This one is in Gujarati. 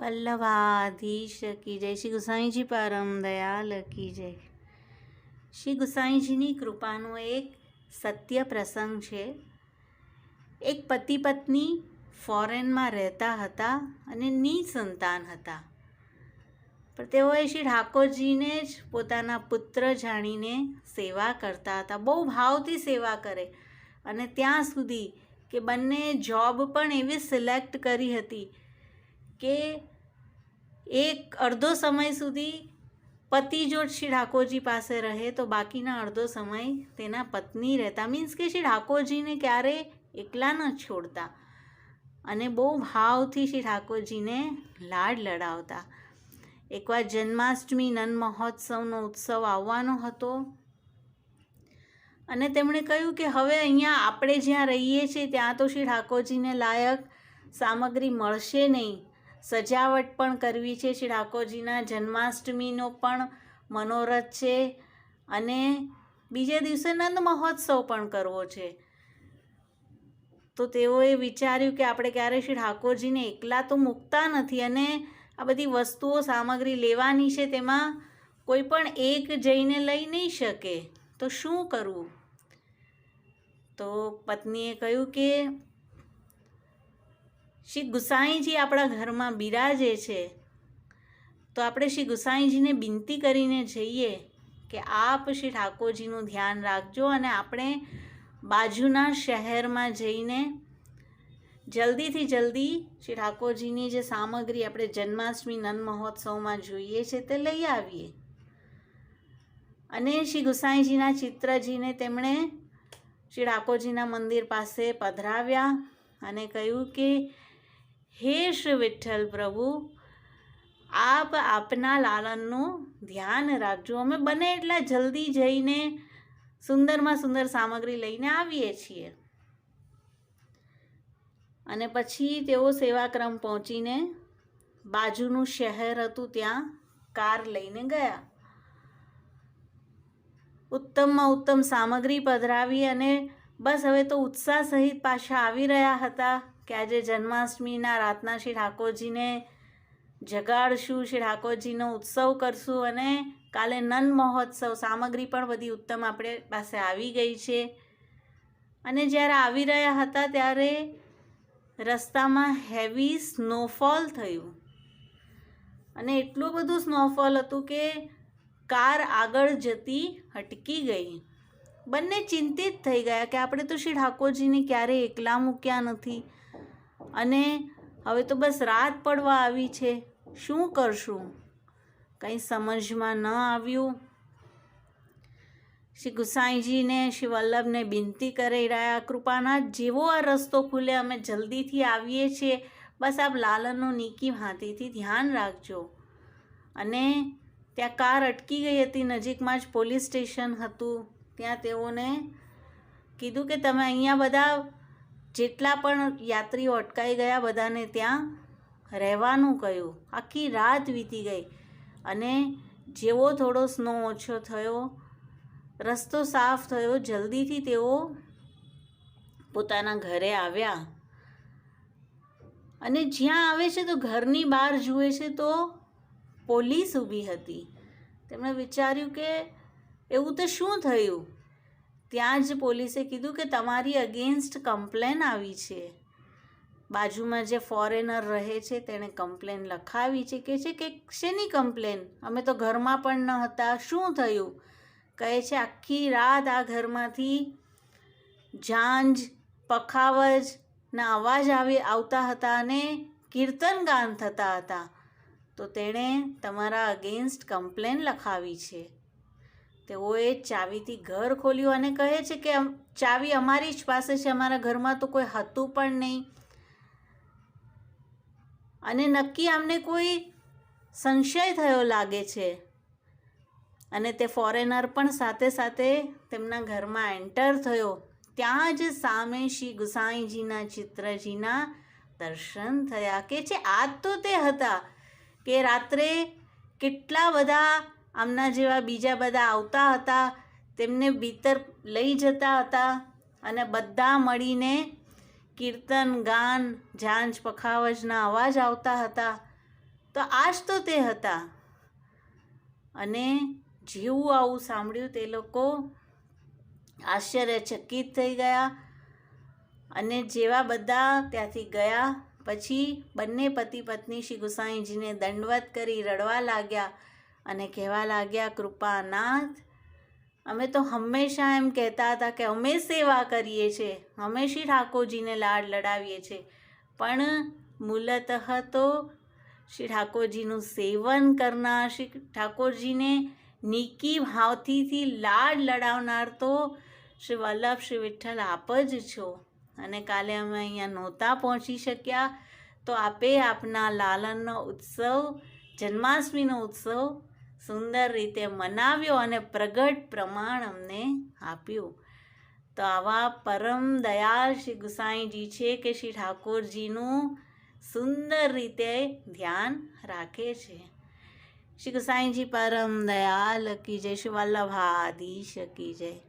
વલ્લભાધીશ કી જય. શ્રી ગુસાઈજી પરમ દયાલ કી જય. શ્રી ગુસાઈજીની કૃપાનો એક સત્ય પ્રસંગ છે. એક પતિ પત્ની ફોરેનમાં રહેતા હતા અને નિસંતાન હતા. પણ તેઓએ શ્રી ઠાકોરજીને જ પોતાના પુત્ર જાણીને સેવા કરતા હતા. બહુ ભાવથી સેવા કરે. અને ત્યાં સુધી કે બંને જોબ પણ એવી સિલેક્ટ કરી હતી કે એક અડધો સમય સુધી પતિ જો શ્રી ઠાકોરજી પાસે રહે તો બાકીના અડધો સમય તેના પત્ની રહેતા. મીન્સ કે શ્રી ઠાકોરજીને ક્યારે એકલા ન છોડતા અને બહુ ભાવથી શ્રી ઠાકોરજીને લાડ લડાવતા. એકવાર જન્માષ્ટમી નંદ મહોત્સવનો ઉત્સવ આવવાનો હતો અને તેમણે કહ્યું કે હવે અહીંયા આપણે જ્યાં રહીએ છીએ ત્યાં તો શ્રી ઠાકોરજીને લાયક સામગ્રી મળશે નહીં. સજાવટ પણ કરવી છે. શ્રી ઠાકોરજીના જન્માષ્ટમીનો પણ મનોરથ છે અને બીજે દિવસે નંદ મહોત્સવ પણ કરવો છે. તો તેઓએ વિચાર્યું કે આપણે ક્યારેય શ્રી ઠાકોરજીને એકલા તો મૂકતા નથી અને આ બધી વસ્તુઓ, સામગ્રી લેવાની છે તેમાં કોઈ પણ એક જઈને લઈ નહીં શકે. તો શું કરવું? તો પત્નીએ કહ્યું કે શ્રી ગુસાઈજી આપણા ઘરમાં બિરાજે છે, તો આપણે શ્રી ગુસાઈજીને બિનતી કરીને જઈએ કે આપ શ્રી ઠાકોરજીનું ધ્યાન રાખજો અને આપણે બાજુના શહેરમાં જઈને જલ્દીથી જલ્દી શ્રી ઠાકોરજીની જે સામગ્રી આપણે જન્માષ્ટમી નંદ મહોત્સવમાં જોઈએ છે તે લઈ આવીએ. અને શ્રી ગુસાઈજીના ચિત્રજીને તેમણે શ્રી ઠાકોરજીના મંદિર પાસે પધરાવ્યા અને કહ્યું કે હે શ્રી વિઠ્ઠલ પ્રભુ, આપ આપના લાલનનું ધ્યાન રાખજો. અમે બને એટલા જલ્દી જઈને સુંદરમાં સુંદર સામગ્રી લઈને આવીએ છીએ. અને પછી તેઓ સેવાક્રમ પહોંચીને બાજુનું શહેર હતું ત્યાં કાર લઈને ગયા. ઉત્તમમાં ઉત્તમ સામગ્રી પધરાવી અને બસ હવે તો ઉત્સાહ સહિત પાછા આવી રહ્યા હતા. કે આજે જન્માષ્ટમીના રાતના શ્રી ઠાકોરજીને જગાડશું, શ્રી ઠાકોરજીનો ઉત્સવ કરશું અને કાલે નન મહોત્સવ, સામગ્રી પણ બધી ઉત્તમ આપણે પાસે આવી ગઈ છે. અને જ્યારે આવી રહ્યા હતા ત્યારે રસ્તામાં હેવી સ્નોફોલ થયું. અને એટલું બધું સ્નોફોલ હતું કે કાર આગળ જતી હટકી ગઈ. બંને ચિંતિત થઈ ગયા કે આપણે તો શ્રી ઠાકોરજીને ક્યારેય એકલા મૂક્યા નથી. અને હવે તો બસ રાત પડવા આવી છે. શું કરશું? કંઈ સમજમાં ન આવ્યું. શ્રી ગુસાઈજીને, શ્રી વલ્લભને બિનતી કરી રહ્યા. કૃપાનાથ, જેવો આ રસ્તો ખુલે, અમે જલ્દીથી આવીએ છીએ. બસ આપ લાલનનું નીકી ભાંતિથી ધ્યાન રાખજો. અને ત્યાં કાર અટકી ગઈ હતી, નજીકમાં જ પોલીસ સ્ટેશન હતું. ત્યાં તેઓને કીધું કે તમે અહીંયા બધા જેટલા પણ યાત્રીઓ અટકાઈ ગયા બધાને ત્યાં રહેવાનું કહ્યું. આખી રાત વીતી ગઈ અને જેવો થોડો સ્નો ઓછો થયો, રસ્તો સાફ થયો, જલ્દીથી તેઓ પોતાના ઘરે આવ્યા. અને જ્યાં આવે છે તો ઘરની બહાર જુએ છે તો પોલીસ ઊભી હતી. તેમણે વિચાર્યું કે એવું તો શું થયું? ત્યાં જ પોલીસે કીધું કે તમારી અગેન્સ્ટ કમ્પ્લેન આવી છે. બાજુમાં જે ફોરેનર રહે છે તેણે કમ્પ્લેન લખાવી છે, કે છે કે શેની કમ્પ્લેન અમે તો ઘરમાં પણ ન હતા, શું થયું? કહે છે, આખી રાત આ ઘરમાંથી ઝાંઝ પખાવજના અવાજ આવી, આવતા હતા અને કીર્તન ગાન થતા હતા. તો તેણે તમારા અગેન્સ્ટ કમ્પ્લેન લખાવી છે. તેઓએ ચાવીથી ઘર ખોલ્યું અને કહે છે કે ચાવી અમારી જ પાસે છે, અમારા ઘરમાં તો કોઈ હતું પણ નહીં. અને નક્કી અમને કોઈ સંશય થયો લાગે છે. અને તે ફોરેનર પણ સાથે સાથે તેમના ઘરમાં એન્ટર થયો. ત્યાં જ સામે શ્રી ગુસાઈજીના, ચિત્રજીના દર્શન થયા. કે છે, આજ તો તે હતા કે રાત્રે કેટલા બધા આમના જેવા બીજા બધા આવતા હતા, તેમને ભીતર લઈ જતા હતા અને બધા મળીને કીર્તન, ગાન, ઝાંઝ, પખાવજના અવાજ આવતા હતા. તો આજ તો તે હતા. અને જેવું આવું સાંભળ્યું તે લોકો આશ્ચર્યચકિત થઈ ગયા અને જેવા બધા ત્યાંથી ગયા, પછી બંને પતિ પત્ની શ્રી ગુસાઈજીને દંડવત કરી રડવા લાગ્યા. અને કહેવા લાગ્યા, કૃપાનાથ, અમે તો હંમેશા એમ કહેતા હતા કે અમે સેવા કરીએ છીએ, હંમેશી ઠાકોરજીને લાડ લડાવીએ છીએ. પણ મૂલતઃ તો શ્રી ઠાકોરજીનું સેવન કરનાર, શ્રી ઠાકોરજીને નીકી ભાવથી લાડ લડાવનાર તો શ્રી વલ્લભ, શ્રી વિઠ્ઠલ આપ જ છો. અને કાલે અમે અહીંયા નહોતા પહોંચી શક્યા, તો આપે આપના લાલનનો ઉત્સવ, જન્માષ્ટમીનો ઉત્સવ સુંદર રીતે મનાવ્યો અને પ્રગટ પ્રમાણ અમને આપ્યું. તો આવા પરમ દયાળ શ્રી ગુસાઈજી છે કે શ્રી ઠાકોરજીનું સુંદર રીતે ધ્યાન રાખે છે. શ્રી ગુસાઈજી પરમ દયાલ કી જય, શ્રી વલ્લભાધીશ કી જય.